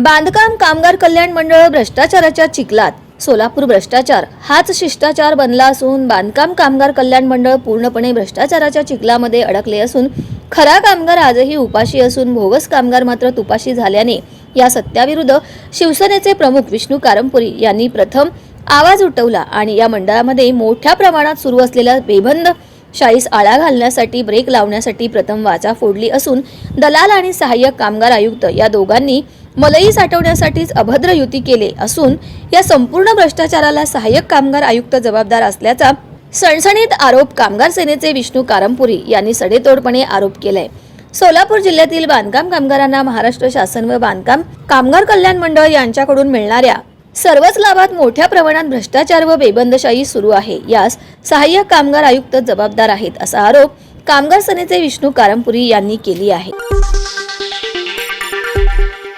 बांधकाम कामगार कल्याण मंडळ भ्रष्टाचाराच्या चिखलात. सोलापूर भ्रष्टाचार हाच शिष्टाचार बनला असून बांधकाम कामगार कल्याण मंडळ पूर्णपणे भ्रष्टाचाराच्या चिखलामध्ये अडकले असून खरा कामगार आजही उपाशी असून भोगस कामगार मात्र तुपाशी झाल्याने या सत्याविरुद्ध शिवसेनेचे प्रमुख विष्णू कारंपुरी यांनी प्रथम आवाज उठवला आणि या मंडळामध्ये मोठ्या प्रमाणात सुरू असलेल्या बेबंद शाळीस आळा घालण्यासाठी ब्रेक लावण्यासाठी प्रथम वाचा फोडली असून दलाल आणि सहाय्यक कामगार आयुक्त या दोघांनी मलई साठवण्यासाठीच अभद्र युती केले असून या संपूर्ण भ्रष्टाचाराला सहाय्यक कामगार आयुक्त जबाबदार असल्याचा सणसणीत आरोप कामगार सेनेचे विष्णू कारमपुरी यांनी सडेतोडपणे आरोप केलाय. सोलापूर जिल्ह्यातील बांधकाम कामगारांना महाराष्ट्र शासन व बांधकाम कामगार कल्याण मंडळ यांच्याकडून मिळणाऱ्या सर्वच लाभात मोठ्या प्रमाणात भ्रष्टाचार व बेबंदशाही सुरू आहे. यास सहाय्यक कामगार आयुक्त जबाबदार आहेत असा आरोप कामगार सेनेचे विष्णू कारमपुरी यांनी केली आहे.